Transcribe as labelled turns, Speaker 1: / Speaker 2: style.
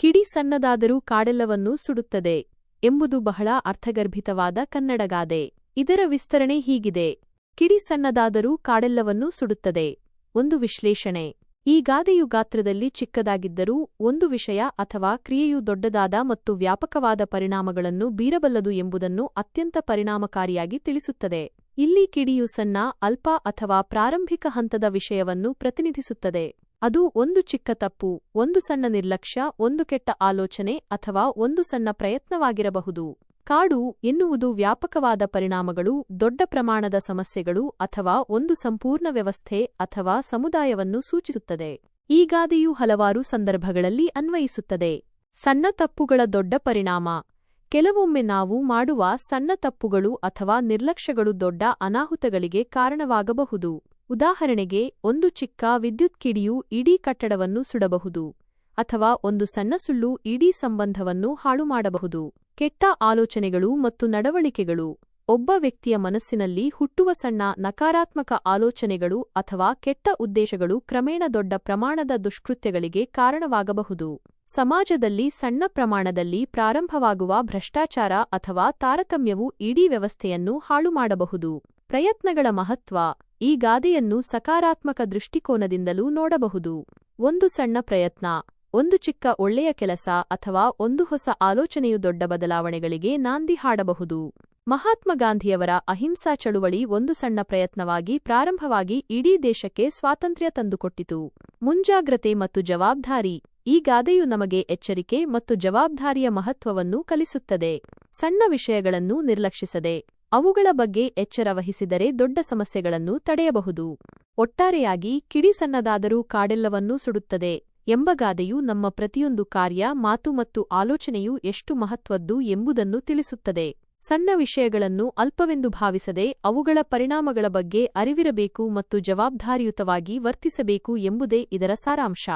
Speaker 1: ಕಿಡಿ ಸಣ್ಣದಾದರೂ ಕಾಡೆಲ್ಲವನ್ನೂ ಸುಡುತ್ತದೆ ಎಂಬುದು ಬಹಳ ಅರ್ಥಗರ್ಭಿತವಾದ ಕನ್ನಡಗಾದೆ. ಇದರ ವಿಸ್ತರಣೆ ಹೀಗಿದೆ. ಕಿಡಿ ಸಣ್ಣದಾದರೂ ಕಾಡೆಲ್ಲವನ್ನೂ ಸುಡುತ್ತದೆ. ಒಂದು ವಿಶ್ಲೇಷಣೆ. ಈ ಗಾದೆಯು ಗಾತ್ರದಲ್ಲಿ ಚಿಕ್ಕದಾಗಿದ್ದರೂ ಒಂದು ವಿಷಯ ಅಥವಾ ಕ್ರಿಯೆಯು ದೊಡ್ಡದಾದ ಮತ್ತು ವ್ಯಾಪಕವಾದ ಪರಿಣಾಮಗಳನ್ನು ಬೀರಬಲ್ಲದು ಎಂಬುದನ್ನು ಅತ್ಯಂತ ಪರಿಣಾಮಕಾರಿಯಾಗಿ ತಿಳಿಸುತ್ತದೆ. ಇಲ್ಲಿ ಕಿಡಿಯು ಸಣ್ಣ, ಅಲ್ಪ ಅಥವಾ ಪ್ರಾರಂಭಿಕ ಹಂತದ ವಿಷಯವನ್ನು ಪ್ರತಿನಿಧಿಸುತ್ತದೆ. ಅದು ಒಂದು ಚಿಕ್ಕ ತಪ್ಪು, ಒಂದು ಸಣ್ಣ ನಿರ್ಲಕ್ಷ್ಯ, ಒಂದು ಕೆಟ್ಟ ಆಲೋಚನೆ ಅಥವಾ ಒಂದು ಸಣ್ಣ ಪ್ರಯತ್ನವಾಗಿರಬಹುದು. ಕಾಡು ಎನ್ನುವುದು ವ್ಯಾಪಕವಾದ ಪರಿಣಾಮಗಳು, ದೊಡ್ಡ ಪ್ರಮಾಣದ ಸಮಸ್ಯೆಗಳು ಅಥವಾ ಒಂದು ಸಂಪೂರ್ಣ ವ್ಯವಸ್ಥೆ ಅಥವಾ ಸಮುದಾಯವನ್ನು ಸೂಚಿಸುತ್ತದೆ. ಈ ಹಲವಾರು ಸಂದರ್ಭಗಳಲ್ಲಿ ಅನ್ವಯಿಸುತ್ತದೆ. ಸಣ್ಣ ತಪ್ಪುಗಳ ದೊಡ್ಡ ಪರಿಣಾಮ. ಕೆಲವೊಮ್ಮೆ ನಾವು ಮಾಡುವ ಸಣ್ಣ ತಪ್ಪುಗಳು ಅಥವಾ ನಿರ್ಲಕ್ಷ್ಯಗಳು ದೊಡ್ಡ ಅನಾಹುತಗಳಿಗೆ ಕಾರಣವಾಗಬಹುದು. ಉದಾಹರಣೆಗೆ, ಒಂದು ಚಿಕ್ಕ ವಿದ್ಯುತ್ ಕಿಡಿಯು ಇಡೀ ಕಟ್ಟಡವನ್ನು ಸುಡಬಹುದು, ಅಥವಾ ಒಂದು ಸಣ್ಣ ಸುಳ್ಳು ಇಡೀ ಸಂಬಂಧವನ್ನು ಹಾಳು ಮಾಡಬಹುದು. ಕೆಟ್ಟ ಆಲೋಚನೆಗಳು ಮತ್ತು ನಡವಳಿಕೆಗಳು, ಒಬ್ಬ ವ್ಯಕ್ತಿಯ ಮನಸ್ಸಿನಲ್ಲಿ ಹುಟ್ಟುವ ಸಣ್ಣ ನಕಾರಾತ್ಮಕ ಆಲೋಚನೆಗಳು ಅಥವಾ ಕೆಟ್ಟ ಉದ್ದೇಶಗಳು ಕ್ರಮೇಣ ದೊಡ್ಡ ಪ್ರಮಾಣದ ದುಷ್ಕೃತ್ಯಗಳಿಗೆ ಕಾರಣವಾಗಬಹುದು. ಸಮಾಜದಲ್ಲಿ ಸಣ್ಣ ಪ್ರಮಾಣದಲ್ಲಿ ಪ್ರಾರಂಭವಾಗುವ ಭ್ರಷ್ಟಾಚಾರ ಅಥವಾ ತಾರತಮ್ಯವು ಇಡೀ ವ್ಯವಸ್ಥೆಯನ್ನು ಹಾಳುಮಾಡಬಹುದು ಪ್ರಯತ್ನಗಳ ಮಹತ್ವ ಈ ಗಾದೆಯನ್ನು ಸಕಾರಾತ್ಮಕ ದೃಷ್ಟಿಕೋನದಿಂದಲೂ ನೋಡಬಹುದು. ಒಂದು ಸಣ್ಣ ಪ್ರಯತ್ನ, ಒಂದು ಚಿಕ್ಕ ಒಳ್ಳೆಯ ಕೆಲಸ ಅಥವಾ ಒಂದು ಹೊಸ ಆಲೋಚನೆಯು ದೊಡ್ಡ ಬದಲಾವಣೆಗಳಿಗೆ ನಾಂದಿ ಹಾಡಬಹುದು. ಮಹಾತ್ಮ ಗಾಂಧಿಯವರ ಅಹಿಂಸಾ ಚಳುವಳಿ ಒಂದು ಸಣ್ಣ ಪ್ರಯತ್ನವಾಗಿ ಪ್ರಾರಂಭವಾಗಿ ಇಡೀ ದೇಶಕ್ಕೆ ಸ್ವಾತಂತ್ರ್ಯ ತಂದುಕೊಟ್ಟಿತು. ಮುಂಜಾಗ್ರತೆ ಮತ್ತು ಜವಾಬ್ದಾರಿ, ಈ ಗಾದೆಯು ನಮಗೆ ಎಚ್ಚರಿಕೆ ಮತ್ತು ಜವಾಬ್ದಾರಿಯ ಮಹತ್ವವನ್ನು ಕಲಿಸುತ್ತದೆ. ಸಣ್ಣ ವಿಷಯಗಳನ್ನು ನಿರ್ಲಕ್ಷಿಸದೆ ಅವುಗಳ ಬಗ್ಗೆ ಎಚ್ಚರ ವಹಿಸಿದರೆ ದೊಡ್ಡ ಸಮಸ್ಯೆಗಳನ್ನು ತಡೆಯಬಹುದು. ಒಟ್ಟಾರೆಯಾಗಿ ಕಿಡಿ ಸಣ್ಣದಾದರೂ ಕಾಡೆಲ್ಲವನ್ನೂ ಸುಡುತ್ತದೆ ಎಂಬ ಗಾದೆಯು ನಮ್ಮ ಪ್ರತಿಯೊಂದು ಕಾರ್ಯ, ಮಾತು ಮತ್ತು ಆಲೋಚನೆಯು ಎಷ್ಟು ಮಹತ್ವದ್ದು ಎಂಬುದನ್ನು ತಿಳಿಸುತ್ತದೆ. ಸಣ್ಣ ವಿಷಯಗಳನ್ನು ಅಲ್ಪವೆಂದು ಭಾವಿಸದೆ ಅವುಗಳ ಪರಿಣಾಮಗಳ ಬಗ್ಗೆ ಅರಿವಿರಬೇಕು ಮತ್ತು ಜವಾಬ್ದಾರಿಯುತವಾಗಿ ವರ್ತಿಸಬೇಕು ಎಂಬುದೇ ಇದರ ಸಾರಾಂಶ.